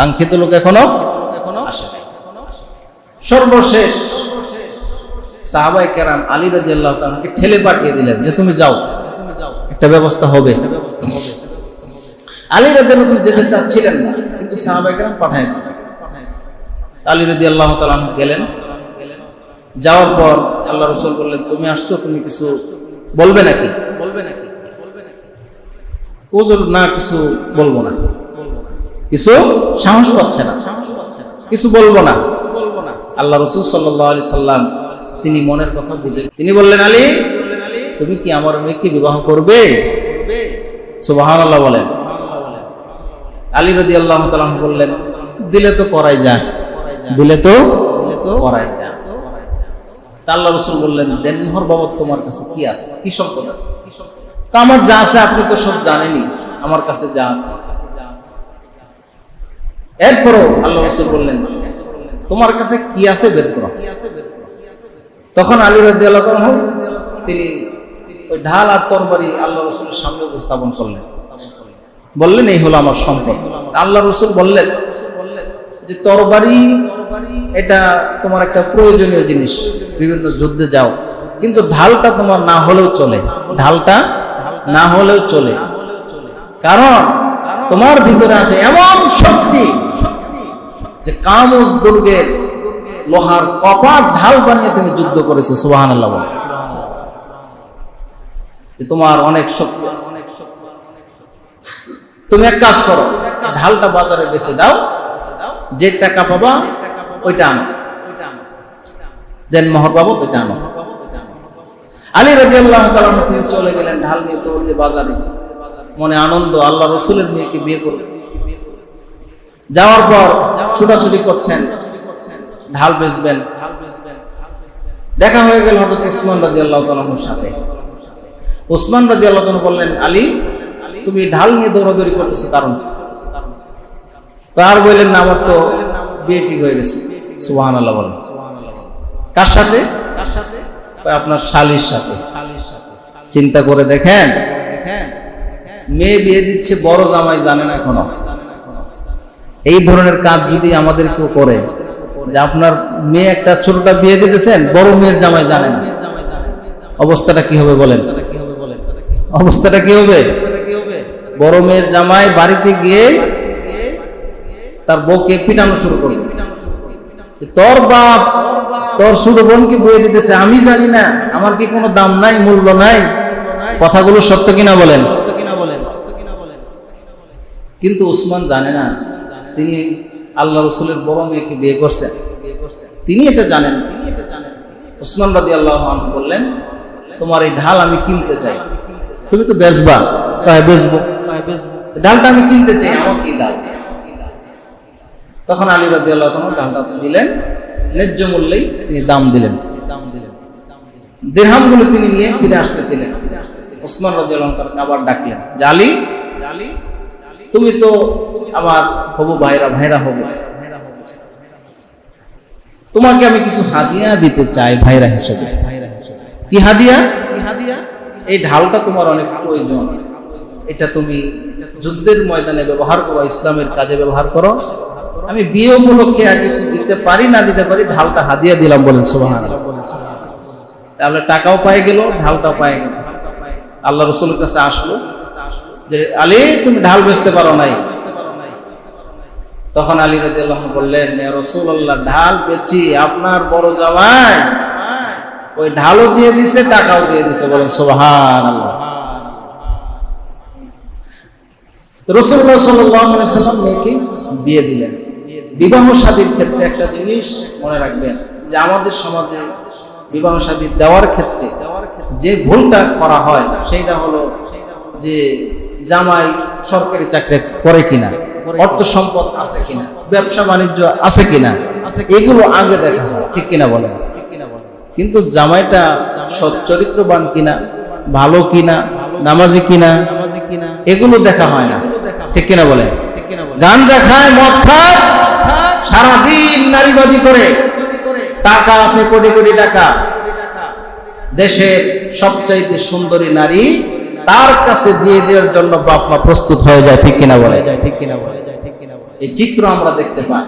কাঙ্ক্ষিত লোক এখনও এখনও আসে। সর্বশেষ সাহাবাই কেরাম আলী রাজি আল্লাহ তাআলাকে ঠেলে পাঠিয়ে দিলেন যে তুমি যাও। একটা ব্যবস্থা হবে। আলী রাজি আল্লাহ যেতে চাচ্ছিলেন না, কিন্তু সাহাবাই কেরাম পাঠায় আলী রাজি আল্লাহ তাআলা গেলেন। যাওয়ার পর আল্লাহ রসুল বললেন, তুমি আসছো, তুমি কিছু বলবে নাকি? বলবে নাকি? ওজোর না, কিছু বলব না। কিছু সাহস পাচ্ছে না। কিছু বলব না। আল্লাহ রসুল সাল্লি সাল্লাম তিনি মনের কথা বুঝে তিনি বললেন, আলী, তুমি কি আমার মেয়েকে বিবাহ করবে? সুবাহান আল্লাহ বলেন। আলী রদি আল্লাহ তালাম বললেন, দিলে তো করাই যায়। দিলে তো দিলে তো করাই যায়। আল্লাহ রসুল বললেন দেনমোহর বাবদ তোমার কাছে কি আছে? কি সম্পদ আছে? আমার যা আছে আপনি তো সব জানেনই। আমার কাছে যা আছে। এরপরও আল্লাহ রসুল বললেন, তোমার কাছে কি আছে বের করো। তখন আলী রাজি আল্লাহ তিনি ওই ঢাল আর তরবারি আল্লাহ রসুলের সামনে উপস্থাপন করলেন। বললেন, এই হলো আমার সম্পদ। আল্লাহ রসুল বললেন যে, তরবারি, এটা তোমার একটা প্রয়োজনীয় জিনিস। বিভিন্ন যুদ্ধে যাও, কিন্তু ঢালটা তোমার না হলেও চলে। ঢালটা না হলেও চলে। কারণ তোমার ভিতরে আছে এমন শক্তি যে কামুস দুর্গের লোহার কপাট ঢাল বানিয়ে তুমি যুদ্ধ করেছ সুবাহান আল্লাহ তোমার অনেক শক্তি। তুমি এক কাজ করো, ঢালটা বাজারে বেচে দাও, যে টাকা পাবা ওইটা আনো। দেন মোহর বাবু, ওইটা আনো। আলী রাজি আল্লাহ তিনি চলে গেলেন, ঢাল নিয়ে দৌড়তে বাজারে। মনে আনন্দ, আল্লাহ রসুলের মেয়েকে বিয়ে করবে যাওয়ার পর ছুটাছুটি করছেন, ঢাল বেচবেন। দেখা হয়ে গেল হঠাৎ উসমান রাজি আল্লাহ তালাহুর সাথে। উসমান রাজি আল্লাহ বললেন, আলী, তুমি ঢাল নিয়ে দৌড়াদৌড়ি করতেছো কারণ? তার বললেন না, আমার তো বিয়ে ঠিক হয়ে গেছে। সুবাহান আল্লাহ বলেন। কার সাথে? কার সাথে আপনার শালির সাথে। চিন্তা করে দেখেন, মেয়ে বিয়ে দিচ্ছে, বড় জামাই জানে না এখনও। এই ধরনের কাজ যদি আমাদের কেউ করে, যে আপনার মেয়ে একটা ছোটটা বিয়ে দিতেছেন, বড় মেয়ের জামাই জানে না। অবস্থাটা কি হবে বলেন? অবস্থাটা কি হবে? বড় মেয়ের জামাই বাড়িতে গিয়ে তার বউকে পিটানো শুরু করবে তোর বাপ, তোর ছোট বোনকে বয়ে দিতেছে, আমি জানি না, আমার কি কোনো দাম নাই, মূল্য নাই? কথাগুলো সত্য কিনা বলেন? কিন্তু উসমান জানে না। তিনি আল্লাহ রসুলের বড় মেয়েকে বিয়ে করছেন। তিনি এটা জানেন তিনি এটা জানেন উসমান রাদি আল্লাহ বললেন, তোমার এই ঢাল আমি কিনতে চাই। তুমি তো বেচবা তাই বেচবো। ডালটা আমি কিনতে চাই, আমার কি দাম? তখন আলী রাদি আল্লাহ তখন ঢালটা দিলেন। ন্যায্য মূল্যেই তিনি দাম দিলেন। দাম দিলেন দেড়হামগুলো তিনি নিয়ে ফিরে আসতেছিলেন। ওসমান রাজি আল্লাহ তার আবার ডাকলেন আলী আলী তুমি তো আমার হবু ভাইরা ভাইরা হবু। তোমাকে আমি কিছু হাদিয়া দিতে চাই ভাইরা হিসেবে। ভাইরা হিসেবে কি হাদিয়া? কি হাদিয়া এই ঢালটা তোমার অনেক প্রয়োজন। এটা তুমি যুদ্ধের ময়দানে ব্যবহার করো, ইসলামের কাজে ব্যবহার করো। আমি বিয়ে উপলক্ষে আর কিছু দিতে পারি, না দিতে পারি, ঢালটা হাদিয়া দিলাম বলেন সুবাহান তাহলে টাকাও পাই গেল, ঢালটাও পাই গেল। আল্লাহ রসুলের কাছে আসলো যে, আলী, তুমি ঢাল বেচতে পারো নাই। তখন আলী রাজি আল্লাহ বললেন রসুল আল্লাহ ঢাল বেচি আপনার বড় জামাই। ওই ঢালও দিয়ে দিছে, টাকাও দিয়ে দিছে, বলেন সোহান রসুল্লাহ মেয়েকে বিয়ে দিলেন। বিবাহ ক্ষেত্রে একটা জিনিস মনে রাখবেন, যে আমাদের সমাজে বিবাহ দেওয়ার ক্ষেত্রে যে ভুলটা করা হয়, সেইটা হলো যে জামাই সরকারি চাকরি করে কিনা? অর্থ সম্পদ আছে কিনা? ব্যবসা বাণিজ্য আছে কিনা? এগুলো আগে দেখা হয়, ঠিক কিনা বলেন? কিন্তু জামাইটা সচ্চরিত্রবান কিনা? ভালো কিনা? নামাজি কিনা? এগুলো দেখা হয় না, ঠিক কিনা বলেন? গাঞ্জা খায়, মদ খায়, সারাদিন নারীবাদী করে। টাকা আছে, কোটি কোটি টাকা। দেশের সবচাইতে সুন্দরী নারী তার কাছে বিয়ে দেওয়ার জন্য বাপ মা প্রস্তুত হয়ে যায় ঠিক কিনা বলে? যায় ঠিক কিনা বলে? যায় ঠিক কিনা এই চিত্র আমরা দেখতে পাই।